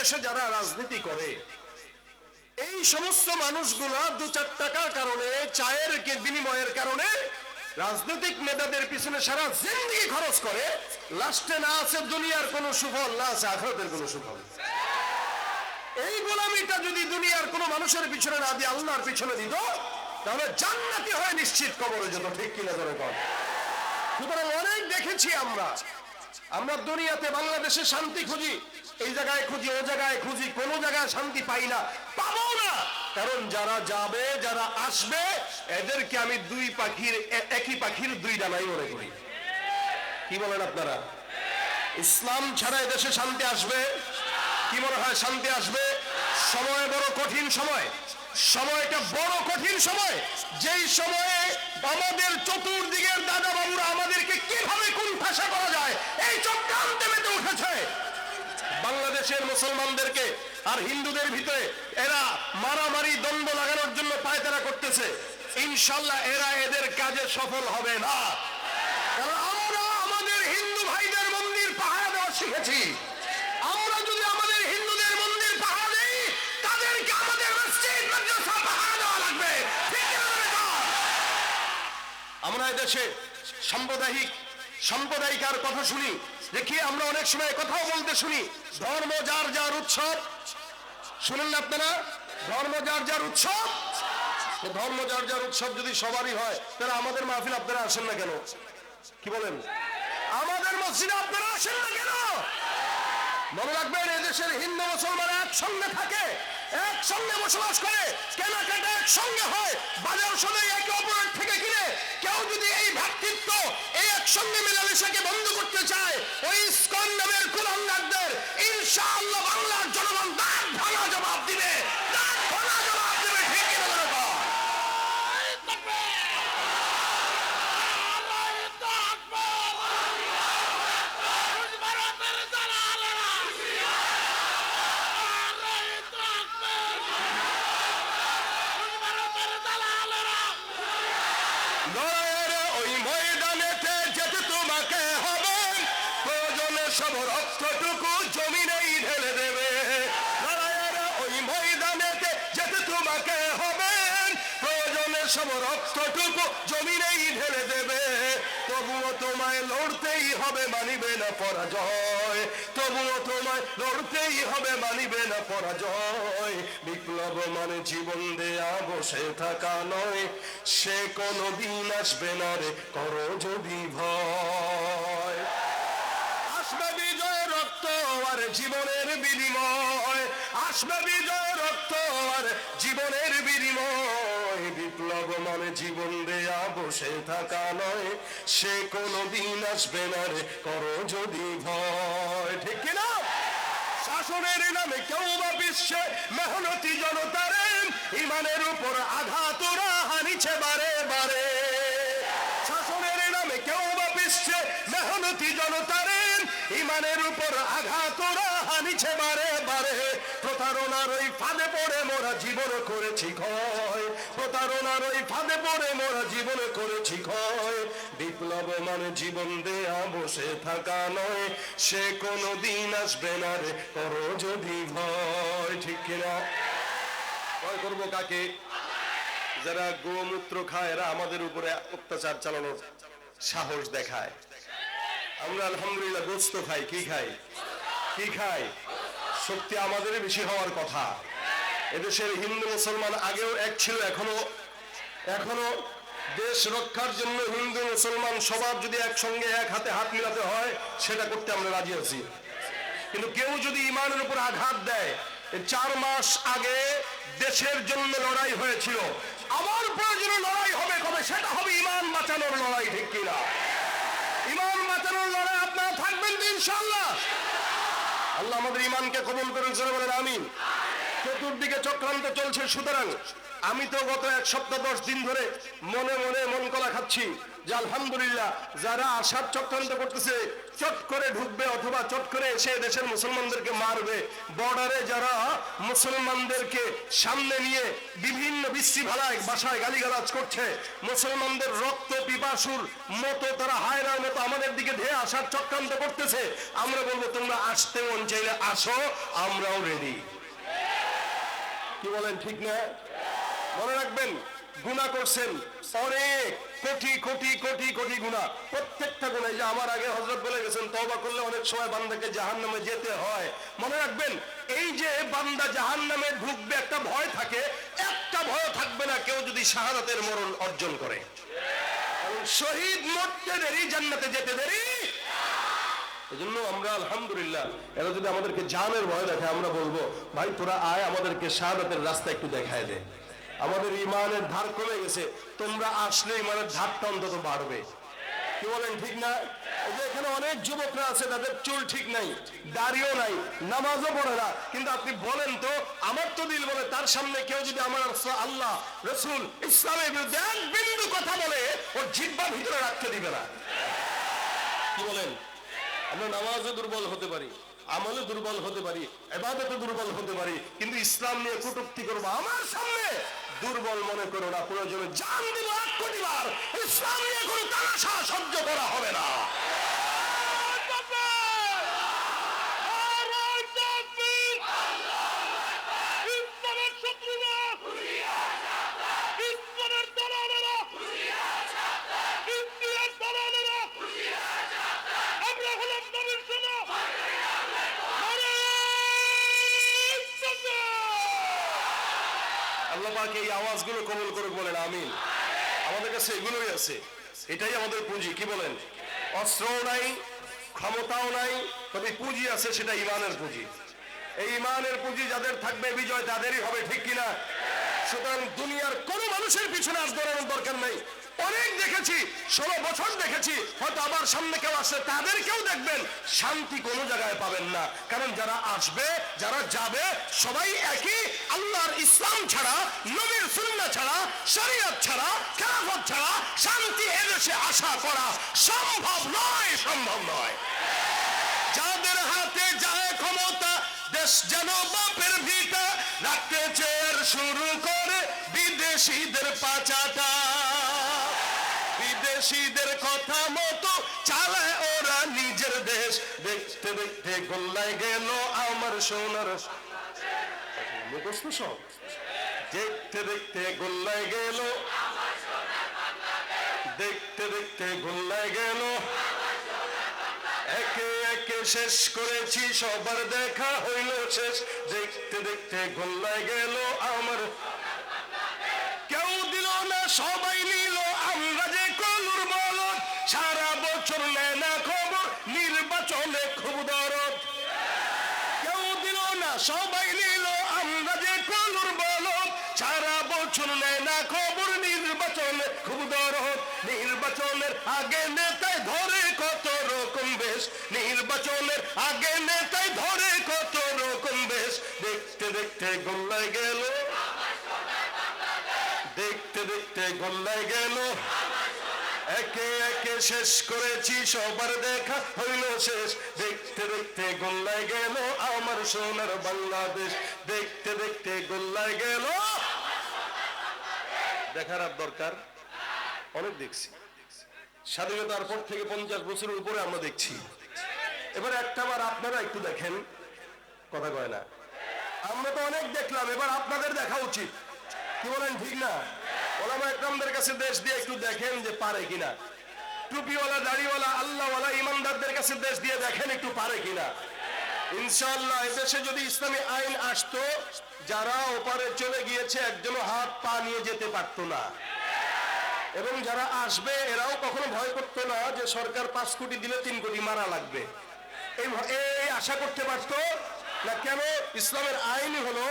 দেশে যারা রাজনীতি করে, এই সমস্ত মানুষগুলা দু চার টাকার কারণে, চায়ের বিনিময়ের কারণে রাজনৈতিক নেতাদের পিছনে সারা জিন্দগি খরচ করে লাস্টে না আছে দুনিয়ার কোনো সুফল, না আছে আখরাতের কোনো সুফল। এই গোলামিটা যদি দুনিয়ার কোনো মানুষের পিছনে না দিয়ে আল্লাহর পিছনে দিত, তাহলে জান্নাতি হয় নিশ্চিত কবরে যেত, ঠিক কিনা ধরে কর সুতরাং অনেক দেখেছি আমরা আমরা দুনিয়াতে বাংলাদেশে শান্তি খুঁজি, এই জায়গায় খুঁজি, ও জায়গায় খুঁজি, কোনো জায়গায় শান্তি পাই না, পাবো না। কারণ যারা যাবে, যারা আসবে, এদেরকে আমি দুই পাখির একই পাখির দুই ডানাই মনে করি। কি বলেন আপনারা? ইসলাম ছাড়া এদেশে শান্তি আসবে? কি মনে হয় শান্তি আসবে? সময় বড় কঠিন সময়। সময়টা বড় কঠিন সময়। যেই সময়ে আমাদের চতুর্দিকের দাদা বাবুরা আমাদেরকে বাংলাদেশের মুসলমানদেরকে আর হিন্দুদের ভিতরে এরা মারামারি, দ্বন্দ্ব লাগানোর জন্য পায়তারা করতেছে। ইনশাল্লাহ এরা এদের কাজে সফল হবে না। আমরা আমাদের হিন্দু ভাইদের মন্দির পাহারা দেওয়া শিখেছি। আমরা যদি আমাদের হিন্দুদের মন্দির পাহারা দেই, তাদেরকে আমাদের? আমরা এদেশে সাম্প্রদায়িক সাম্প্রদায়িকার কথা শুনি। দেখি আমরা অনেক সময় কথাও বলতে শুনি। ধর্ম যার যার উৎসব। শুনেন না আপনারা? ধর্ম যার যার উৎসব। ধর্ম যার যার উৎসব যদি সবারই হয়, তাহলে আমাদের মাহফিল আপনারা আসেন না কেন? কি বলেন? আমাদের মসজিদে আপনারা আসেন না কেন? মনে রাখবেন, এদেশের হিন্দু মুসলমান একসঙ্গে থাকে, একসঙ্গে বসবাস করে। কেনাকাটা একসঙ্গে হয় বাজার সদাই একে অপরের থেকে কিনে। কেউ যদি এই ভ্রাতৃত্ব, এই একসঙ্গে মেলামেশাকে বন্ধ করতে চায়, ওই ইস্কন নামের কুলাঙ্গারদের ইনশাআল্লাহ বাংলার জনগণ দাঁত ভাঙা জবাব দিবে, দাঁত ভাঙা রক্তটুকু জমিনেই ঢেলে দেবে। ওই হবে প্রয়োজনে সব ঢেলে দেবে। লড়তেই হবে, মানিবে না পরাজয়। তবুও তোমায় লড়তেই হবে, মানিবে না পরাজয়। বিপ্লব মানে জীবন দেয়া, বসে থাকা নয়। সে কোনো দিন আসবে না রে, করো যদি ভয়। জীবনের বিনিময় আসবে বিজয় রক্ত আর জীবনের বিনিময়। বিপ্লব মানে জীবন দেয়া, বসে থাকা নয়, সে কোনো দিন আসবে না রে, করো যদি ভয়। ঠিক কিনা শাসনের নামে কেউ বা বিশ্বে মেহনতি জনতারে ইমানের উপর আঘাত ওরা হানিছে বারে বারে। শাসনের নামে কেউ বা বিশ্বে মেহনতি জনতারে ইমানের উপর আঘাত ওরা হানিছে বারে বারে। প্রতারণার ওই ফাঁদে পড়ে মোরা জীবন করেছি ক্ষয়। প্রতারণার ওই ফাঁদে পড়ে মোরা জীবন করেছি ক্ষয়। বিপ্লব মানে জীবন দেয়া বসে থাকা নয়, সে কোনো দিন আসবে না রে করো যদি ভয়। ঠিক কিনা ভয় করব কাকে? যারা গোমূত্র খায়, এরা আমাদের উপরে অত্যাচার চালানোর সাহস দেখায়। আমরা আলহামদুলিল্লাহ গোস্ত খাই, কি খাই? কি খাই? শক্তি আমাদের বেশি হওয়ার কথা। এদেশের হিন্দু মুসলমান আগেও এক ছিল, এখনও এখনও দেশ রক্ষার জন্য হিন্দু মুসলমান সবার যদি একসঙ্গে এক হাতে হাত মিলাতে হয়, সেটা করতে আমরা রাজি আছি। কিন্তু কেউ যদি ইমানের উপর আঘাত দেয় চার মাস আগে দেশের জন্য লড়াই হয়েছিল। আমার প্রয়োজনে লড়াই হবে কবে সেটা হবে ইমান বাঁচানোর লড়াই, ঠিক কিনা? ইমান বাঁচানোর লড়াই আপনারা থাকবেন ইনশাল্লাহ আল্লাহ আমাদের ইমানকে কবুল করেন বলেন আমিন। চতুর্দিকে চক্রান্ত চলছে, সুতরাং আমি তো গত এক সপ্তাহ দশ দিন ধরে মনে মনে মন কলা খাচ্ছি যে আলহামদুলিল্লাহ যারা আসার চক্রান্ত করতেছে, চট করে ঢুকবে অথবা চট করে এসে দেশের মুসলমানদেরকে মারবে। বর্ডারে যারা মুসলমানদেরকে সামনে নিয়ে বিভিন্ন বিশ্রী ভালায় বাসায় গালিগালাজ করছে, মুসলমানদের রক্ত, পিপাসুর মতো তারা হায়রার মতো আমাদের দিকে ধেয়ে আসার চক্রান্ত করতেছে, আমরা বলব তোমরা আসতে মন চাইলে আসো, আমরাও রেডি কি বলেন, ঠিক না? মনে রাখবেন গুণা করছেন। অনেক কোটি কোটি কোটি কোটি গুণা প্রত্যেকটা গুণায় যে আমার আগে হজরত বলে গেছেন তবা করলে অনেক সময় বান্দাকে জাহান নামে যেতে হয়। মনে রাখবেন, এই যে বান্দা জাহান নামে ঢুকবে একটা ভয় থাকে, একটা ভয় থাকবে না কেউ যদি শাহাদাতের মরণ অর্জন করে। শহীদ মরতে দেরি, জান্নাতে যেতে দেরি। এজন্য আমরা আলহামদুলিল্লাহ, এরা যদি আমাদেরকে জানের ভয় দেখে আমরা বলব, ভাই, তোরা আয়, আমাদেরকে শাহাদাতের রাস্তা একটু দেখায় দে। আমাদের ইমানের ধার কমে গেছে, তোমরা আসলে ইমানের ধারটা অন্তত বাড়বে। কি বলেন, ঠিক না? এখানে অনেক যুবকরা আছে, তাদের চুল ঠিক নাই, দাড়িও নাই, নামাজও পড়ে না। কিন্তু আপনি বলেন তো, আমার তো দিল বলে, তার সামনে কেউ যদি আমার আল্লাহ, রসুল, ইসলামের বিরুদ্ধে এক বিন্দু কথা বলে, ওর জিব্বা ভিতরে রাখতে দিবে না। কি বলেন? আমরা নামাজও দুর্বল হতে পারি আমলে দুর্বল হতে পারি এবাদতে দুর্বল হতে পারি, কিন্তু ইসলাম নিয়ে কটুক্তি করব আমার সামনে। দুর্বল মনে করো না, প্রয়োজনে জান দিল এক কোটিবার ইসলাম নিয়ে কোনো তামাশা সহ্য করা হবে না ইসলামের শত্রুরা ইসলামের দালালেরা ইন্ডিয়ার দালালেরা আমরা হলাম নবীর সেনা আরে ইসলাম! পাক এই আওয়াজগুলো কবল করে বলেন, আমিন। আমাদের কাছে এগুলোই আছে। এটাই আমাদের পুঁজি, কি বলেন? অস্ত্রও নাই, ক্ষমতাও নাই, তবে পুঁজি আছে সেটা ইমানের পুঁজি। এই ইমানের পুঁজি যাদের থাকবে, বিজয় তাদেরই হবে, ঠিক কিনা? সুতরাং দুনিয়ার কোনো মানুষের পিছনে আজ দরকার নেই। অনেক দেখেছি, ষোলো বছর দেখেছি, হয়তো আবার সামনে কেউ আসে তাদেরকেও দেখবেন। শান্তি কোনো জায়গায় পাবেন না। কারণ যারা আসবে, যারা যাবে, সবাই একই। আল্লাহর ইসলাম ছাড়া, নবীর সুন্নাহ ছাড়া, শরীয়ত ছাড়া, খেলাফত ছাড়া শান্তি এদেশে আশা করা সম্ভব নয় সম্ভব নয়। যাদের হাতে যায় ক্ষমতা, দেশ যেন বাপের ভিটা রাখতে চেয়ার শুরু করে বিদেশিদের পাচাটা। বিদেশিদের কথা মতো চালায় ওরা নিজের দেশ। দেখতে দেখতে গোল্লায় গেল আমার সোনার দেখতে দেখতে গোল্লায় গেল দেখতে দেখতে গোল্লায় গেল। একে একে শেষ করেছি, সবার দেখা হইল শেষ। দেখতে দেখতে গোল্লায় গেল আমার কেউ দিল না, সবাই নিল সবাই নিল, আমরা যে কলুর বলদ সারা বছর নেয় না খবর নির্বাচনে, খুব দরদ। নির্বাচনের আগে নেতায় ধরে কত রকম বেশ। নির্বাচনের আগে নেতায় ধরে কত রকম বেশ। দেখতে দেখতে গোল্লায় গেল। দেখতে দেখতে গোল্লায় গেল। একে একে শেষ করেছি, সবার দেখা হইল দেখতে গোল্লায় গেল আমার সোনার বাংলাদেশ। দেখতে দেখতে গোল্লায় গেল। দেখার আর দরকার? অনেক দেখছি। স্বাধীনতার পর থেকে পঞ্চাশ বছরের উপরে আমরা দেখছি। এবার একটা বার আপনারা একটু দেখেন। কথা কয় না। আমরা তো অনেক দেখলাম, এবার আপনাদের দেখা উচিত। কি বলেন, ঠিক না? ওলামা একরামদের কাছে দেশ দিয়ে একটু দেখেন যে পারে কিনা। টুপিওয়ালা, দাড়িওয়ালা, আল্লাহওয়ালা ইমানদারদের কাছে দেশ দিয়ে দেখেন একটু পারে কিনা। ইনশাআল্লাহ এদেশে যদি ইসলামী আইন আসতো, যারা ওপারে চলে গিয়েছে, একজনও হাত পা নিয়ে যেতে পারতো না। এবং যারা আসবে, এরাও কখনো ভয় করতো না যে সরকার পাঁচ কোটি দিলে তিন কোটি মারা লাগবে। এই আশা করতে পারতো না কেন? ইসলামের আইন হলো,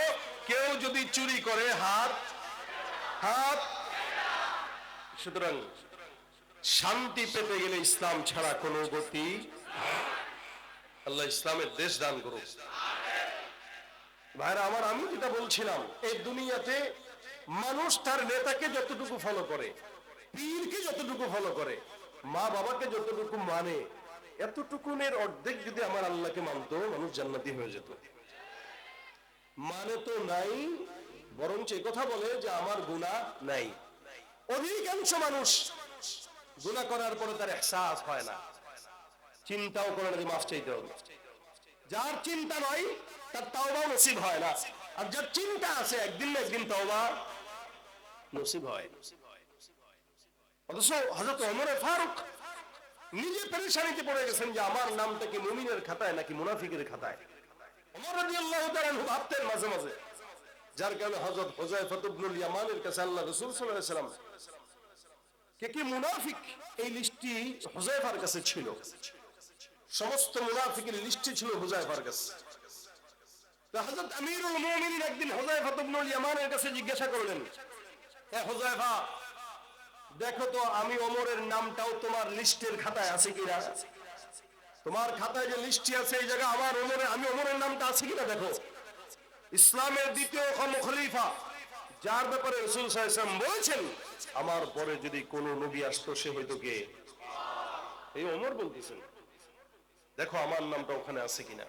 কেউ যদি চুরি করে হাত হাত, সুতরাং শান্তি পেতে গেলে ইসলাম ছাড়া কোনো গতি আল্লাহ ইসলামের দেশ দান করুক। ভাইরা, আমার আমি যেটা বলছিলাম, এই দুনিয়াতে মানুষ তার নেতাকে যতটুকু ফলো করে, পীরকে যতটুকু ফলো করে, মা বাবাকে যতটুকু মানে এতটুকুনের অর্ধেক যদি আমার আল্লাহকে মানতো, মানুষ জান্নাতি হয়ে যেত। মানে তো নাই, বরঞ্চ কথা বলে যে আমার গুণা নাই। অধিকাংশ মানুষ গুণা করার পরে তার এহসাস হয় না। চিন্তাও করে না মাফ চাইতে হবে। যার চিন্তা নয় তার তাওবা নসিব হয় না। আর যার চিন্তা আছে, একদিন না একদিন তাওবা নসিব হয় অথচ ওমর ফারুক নিজে পড়ে গেছেন যে আমার নামটা কি মুমিনের খাতায় নাকি মুনাফিকের খাতায়? ওমর ভাবতেন মাঝে মাঝে, যার কারণে হযরত হুযায়ফা ইবনুল ইয়ামানের কাছে আল্লাহ রাসূল কে মুনাফিক? এই লিস্টটি হুযায়ফার কাছে ছিল। সমস্ত মুনাফিকের ছিল হুযায়ফার কাছে। আমিরুল মুমিনিন একদিন হুযায়ফা ইবনুল ইয়ামানের কাছে জিজ্ঞাসা করলেন হে হুযায়ফা দেখো তো আমি ওমরের নামটাও তোমার লিস্টের খাতায় আছে কিনা? তোমার খাতায় যে লিস্টটি আছে এই জায়গায় আমার ওমরের, আমি ওমরের নামটা আছে কিনা দেখো? ইসলামের দ্বিতীয় খলিফা যার ব্যাপারে রসুল সাহেব বলেছেন, আমার পরে যদি কোন নবী আসতো, সে হয়তো কে? এই ওমর বলতেছেন। দেখো, আমার নামটা ওখানে আছে কিনা?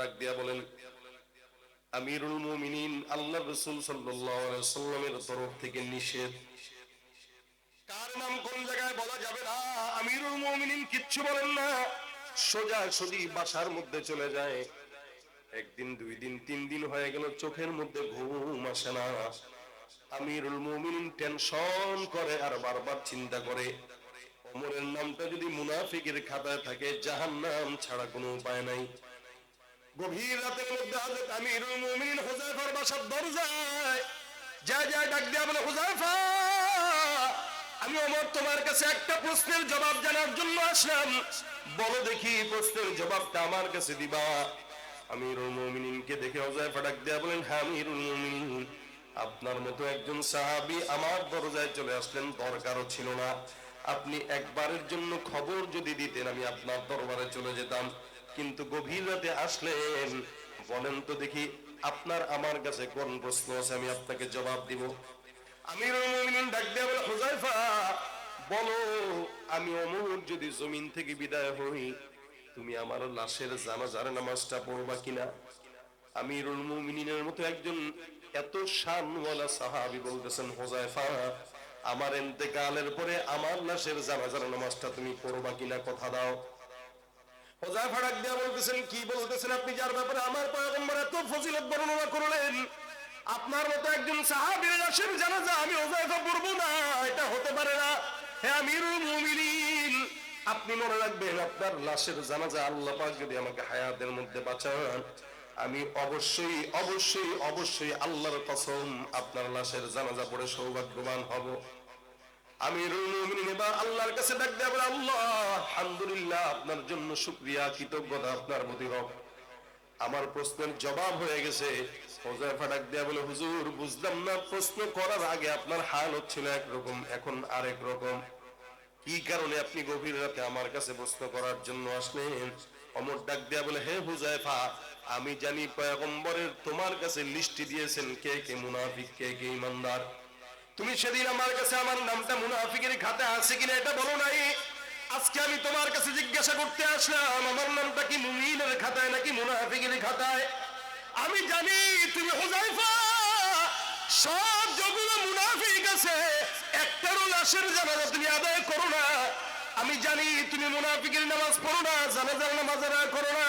ডাক দিয়া বলেন, আমিরুল মুমিনিন আল্লাহ রসুল সাল্লামের তরফ থেকে নিষেধ। কার নাম কোন জায়গায় বলা যাবে না? আমিরুল মুমিনিন কিচ্ছু বলেন না। সোজা সোজি বাসার মধ্যে চলে যায়। একদিন, দুই দিন, তিন দিন হয়ে গেল চোখের মধ্যে ঘুম আসে না। আমিরুল মুমিনিন টেনশন করে আর বারবার চিন্তা করে। ওমরের নামটা যদি মুনাফিকের খাতায় থাকে, জাহান্নাম ছাড়া কোনো উপায় নাই। গভীর রাতের মধ্যে আমিরুল হুযায়ফার বাসার দরজায় যা যা ডাক দিয়া বলে হুযায়ফা আমি ওমর তোমার কাছে একটা প্রশ্নের জবাব জানার জন্য আসলাম। বলো দেখি প্রশ্নের জবাবটা আমার কাছে দিবা। আমিরুল মুমিনিনকে দেখে হুযায়ফা ডাক দিয়া বলেন হ্যাঁ আমিরুল মুমিনিন, আপনার মতো একজন সাহাবী আমার দরজায় চলে আসলেন, দরকারও ছিল না। আপনি একবারের জন্য খবর যদি দিতেন, আমি আপনার দরবারে চলে যেতাম। কিন্তু গভীর রাতে আসলেন, বলেন তো দেখি, আপনার আমার কাছে কোন প্রশ্ন আছে, আমি আপনাকে জবাব দিব। আমিরুল মুমিনিন ডাক দিয়ে বলে হুযায়ফা বলো, আমি অমর যদি জমিন থেকে বিদায় হই তুমি আমার লাশের জানাজার নামাজটা পড়বা কিনা? আমিরুল মুমিনিনের মতো একজন এত শানওয়ালা সাহাবী বলতেছেন হুযায়ফা আমার ইন্তেকালের পরে আমার লাশের জানাজার নামাজটা তুমি পড়বা কিনা কথা দাও। হোজাইফা বলতেছেন, কি বলতেছেন আপনি? যার ব্যাপারে আমার পয়গম্বর এত ফজিলত বর্ণনা করলেন, আপনার মতো একজন সাহাবীর লাশের জানাজা আমি হোজাইফা পড়ব না, এটা হতে পারে না। হে আমিরুল মুমিনিন আপনি মনে রাখবেন, আপনার লাশের জানাজা আল্লাহ পাক যদি আমাকে হায়াতের মধ্যে বাঁচান, আমি অবশ্যই অবশ্যই অবশ্যই আল্লাহর কসম আপনার লাশের জানাজা পড়ে সৌভাগ্যবান হব। আমি এবার আল্লাহর কাছে ডাক দেয়া বলে, আল্লাহ, আলহামদুলিল্লাহ, আপনার জন্য শুকরিয়া, কৃতজ্ঞতা আপনার প্রতি হোক। আমার প্রশ্নের জবাব হয়ে গেছে। হোজাইফা ডাক দেয়া বলে, হুজুর, বুঝলাম না, প্রশ্ন করার আগে আপনার হাল হচ্ছিল একরকম, এখন আরেক রকম। কি কারণে আপনি গভীর রাতে আমার কাছে প্রশ্ন করার জন্য আসলেন? অমর ডাক দেয়া বলে, হে হুজাইফা আমি জানি পয়গম্বরের তোমার কাছে লিস্টি দিয়েছেন কে কে মুনাফিক, কে কে ইমানদার। তুমি সেদিন আমার কাছে আমার নামটা মুনাফিকের খাতে আছে কিনা এটা বলো নাই? আজকে আমি তোমার কাছে জিজ্ঞাসা করতে আসলাম, আমার নামটা কি মুমিনের খাতায় নাকি মুনাফিকের খাতায়? আমি জানি তুমি হুজাইফা সব যেগুলো মুনাফিক আছে। লাশের জানাজা তুমি আদায় করো না। আমি জানি তুমি মুনাফিকের নামাজ পড়ো না, জানাজার নামাজ আদায় করো না।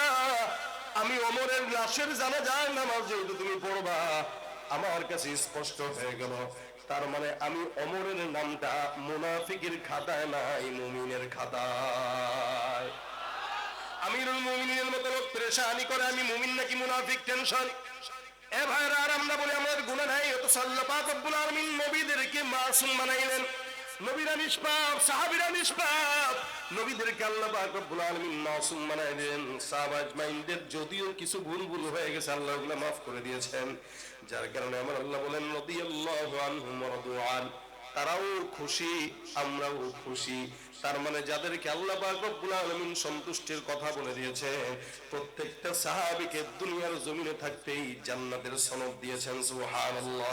আমি অমরের লাশের জানাজার নামাজ যেহেতু তুমি পড়বা, আমার কাছে স্পষ্ট হয়ে গেল। তার মানে আমি অমরের নামটা মুনাফিকের খাতায় নাই, মুমিনের খাতায়। আমিরুল মুমিনের মতো লোক পরেশানি করে, আমি মুমিন নাকি মুনাফিক, টেনশন। এ ভাইরা আর আমরা বলি, আমাদের গুণা নাই অত সাল্লাহ পাক রব্বুল নবীদেরকে মাসুম বানাইলেন। নবীরা নিষ্পাপ, সাহাবীরা নিষ্পাপ। নবীদেরকে আল্লাহ পাক রব্বুল আলামিন মাসুম বানাই দেন। সাহাবাজ মাইন্ডের যদিও কিছু ভুল ভুল হয়ে গেছে, আল্লাহ ওগুলো মাফ করে দিয়েছেন। যার কারণে আমার আল্লাহ বলেন, রাদিয়াল্লাহু আনহুম ওয়া তারাও খুশি, আমরাও খুশি। তার মানে যাদেরকে আল্লাহ রব্বুল আলামিন সন্তুষ্টির কথা বলে দিয়েছে, প্রত্যেকটা সাহাবীকে দুনিয়ার জমিনে থাকতেই জান্নাতের সনদ দিয়েছেন, সুবহানাল্লাহ।